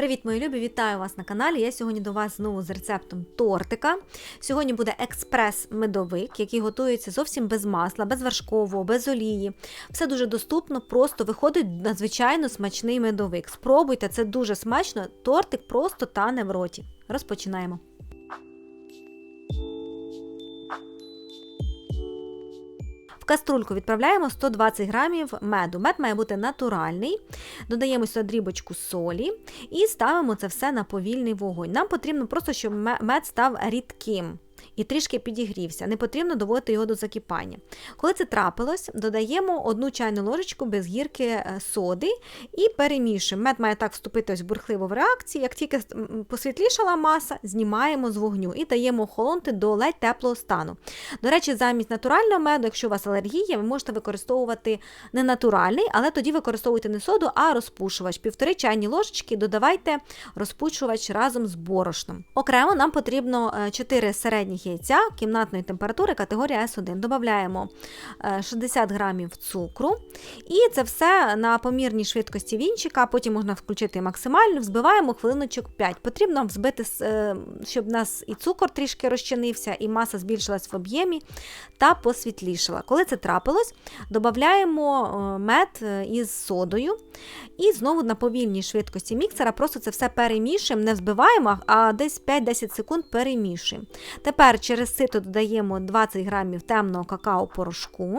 Привіт, мої любі! Вітаю вас на каналі. Я сьогодні до вас знову з рецептом тортика. Сьогодні буде експрес-медовик, який готується зовсім без масла, без вершкового, без олії. Все дуже доступно, просто виходить надзвичайно смачний медовик. Спробуйте, це дуже смачно. Тортик просто тане в роті. Розпочинаємо. Каструльку відправляємо 120 грамів меду. Мед має бути натуральний. Додаємо сюди дрібочку солі і ставимо це все на повільний вогонь. Нам потрібно просто, щоб мед став рідким. І трішки підігрівся, не потрібно доводити його до закипання. Коли це трапилось, додаємо одну чайну ложечку без гірки е, соди і перемішуємо. Мед має так вступити ось бурхливо в реакцію. Як тільки посвітлішала маса, знімаємо з вогню і даємо охолонути до ледь теплого стану. До речі, замість натурального меду, якщо у вас алергія, ви можете використовувати не натуральний, але тоді використовуйте не соду, а розпушувач. Півтори чайні ложечки додавайте розпушувач разом з борошном. Окремо нам потрібно 4 середні яйця кімнатної температури категорія С1. Додаємо 60 грамів цукру. І це все на помірній швидкості вінчика, потім можна включити максимально, взбиваємо хвилиночок 5. Потрібно взбити, е, щоб у нас і цукор трішки розчинився, і маса збільшилась в об'ємі та посвітлішала. Коли це трапилось, додаємо е, мед е, із содою. І знову на повільній швидкості міксера просто це все перемішуємо, не взбиваємо, а десь 5-10 секунд перемішуємо. Тепер через сито додаємо 20 грамів темного какао-порошку.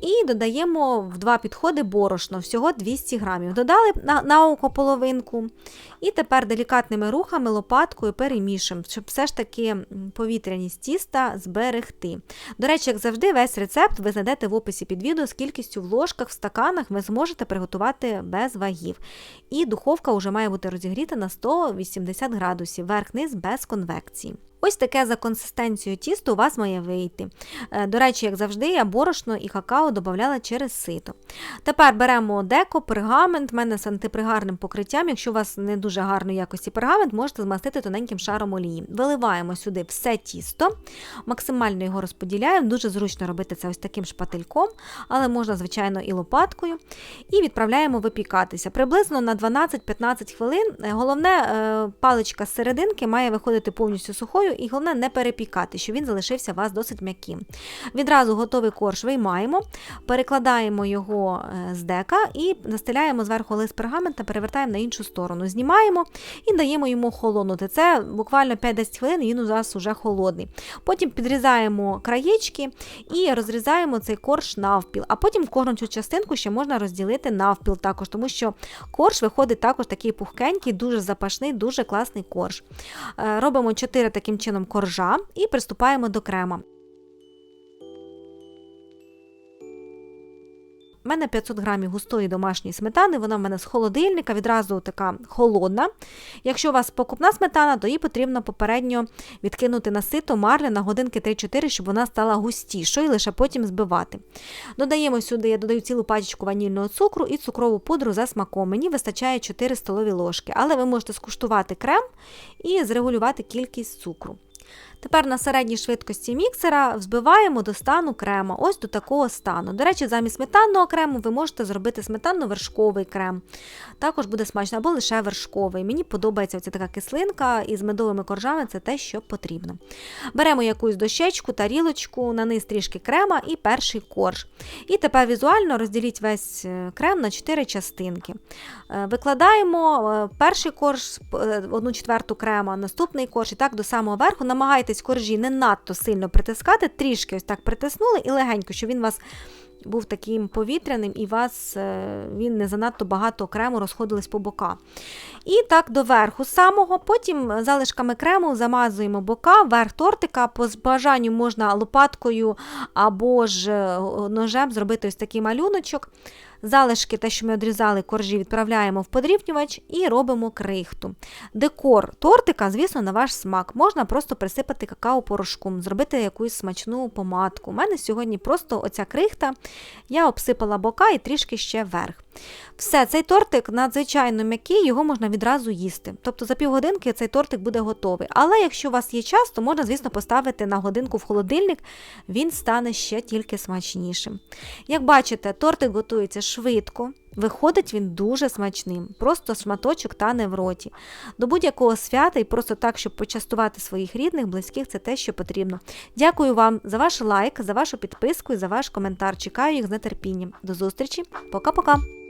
І додаємо в два підходи борошно, всього 200 грамів. Додали на, на око половинку. І тепер делікатними рухами, лопаткою перемішуємо, щоб все ж таки повітряність тіста зберегти. До речі, як завжди, весь рецепт ви знайдете в описі під відео з кількістю в ложках, в стаканах ви зможете приготувати без вагів. І духовка вже має бути розігріта на 180 градусів, верх-низ без конвекції. Ось таке за консистенцією тісто у вас має вийти. Е, до речі, як завжди, я борошно і какао додавала через сито. Тепер беремо деко, пергамент, в мене з антипригарним покриттям. Якщо у вас не дуже гарної якості пергамент, можете змастити тоненьким шаром олії. Виливаємо сюди все тісто, максимально його розподіляємо. Дуже зручно робити це ось таким шпательком, але можна, звичайно, і лопаткою. І відправляємо випікатися. Приблизно на 12-15 хвилин. Е, головне, е, паличка з серединки має виходити повністю сухою водою, і головне не перепікати, щоб він залишився у вас досить м'яким. Відразу готовий корж виймаємо, перекладаємо його е, з дека і настеляємо зверху лист пергамента, перевертаємо на іншу сторону. Знімаємо і даємо йому холонути. Це буквально 5-10 хвилин, він у нас вже холодний. Потім підрізаємо краєчки і розрізаємо цей корж навпіл. А потім кожну цю частинку ще можна розділити навпіл також, тому що корж виходить також такий пухкенький, дуже запашний, дуже класний корж. Е, робимо 4 таким чином коржа і приступаємо до крема. У мене 500 грамів густої домашньої сметани, вона в мене з холодильника, відразу така холодна. Якщо у вас покупна сметана, то її потрібно попередньо відкинути на сито марля на годинки 3-4, щоб вона стала густішою і лише потім збивати. Додаємо сюди, я додаю цілу пачечку ванільного цукру і цукрову пудру за смаком. Мені вистачає 4 столові ложки, але ви можете скуштувати крем і зрегулювати кількість цукру. Тепер на середній швидкості міксера взбиваємо до стану крема, ось до такого стану. До речі, замість сметанного крему ви можете зробити сметанно-вершковий крем. Також буде смачно, або лише вершковий. Мені подобається оця така кислинка із медовими коржами це те, що потрібно. Беремо якусь дощечку, тарілочку, на низ трішки крема і перший корж. І тепер візуально розділіть весь е, крем на 4 частинки. Е, викладаємо е, перший корж, одну четверту крема, наступний корж і так до самого верху. Намагайтесь коржі не надто сильно притискати, трішки ось так притиснули і легенько, щоб він вас був таким повітряним і вас е, він не занадто багато крему розходились по бока. І так до верху самого, потім залишками крему замазуємо бока, верх тортика, по бажанню можна лопаткою або ж е, ножем зробити ось такий малюночок. Залишки, те, що ми одрізали коржі, відправляємо в подрібнювач і робимо крихту. Декор тортика, звісно, на ваш смак. Можна просто присипати какао-порошком, зробити якусь смачну помадку. У мене сьогодні просто оця крихта, я обсипала бока і трішки ще вверх. Все, цей тортик надзвичайно м'який, його можна відразу їсти. Тобто за півгодинки цей тортик буде готовий. Але якщо у вас є час, то можна, звісно, поставити на годинку в холодильник, він стане ще тільки смачнішим. Як бачите, тортик готується швидко. Виходить він дуже смачним, просто шматочок тане в роті. До будь-якого свята і просто так, щоб почастувати своїх рідних, близьких, це те, що потрібно. Дякую вам за ваш лайк, за вашу підписку і за ваш коментар. Чекаю їх з нетерпінням. До зустрічі, пока-пока!